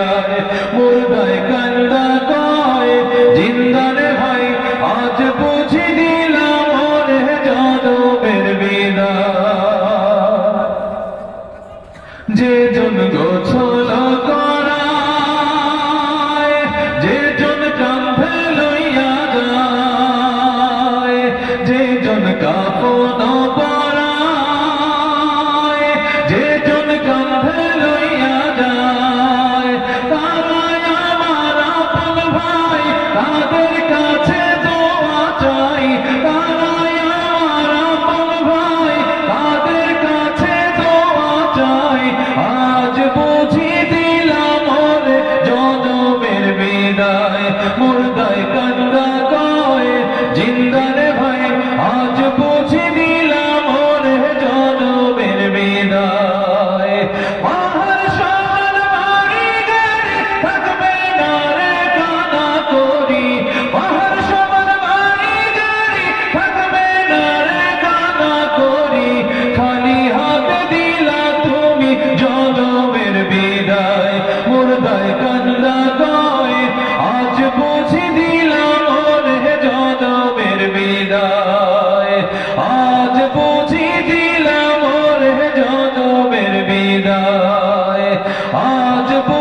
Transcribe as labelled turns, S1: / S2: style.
S1: বিদায় মুর্দায় কান্দা কয় জিন্দারে ভাই, আজ বুঝি দিলাম ওরে জনমের বিদায়। যে জন গোছ जिंदा আজ বুঝি দিলাম ওর জনমের বিদায়। আজ বুঝি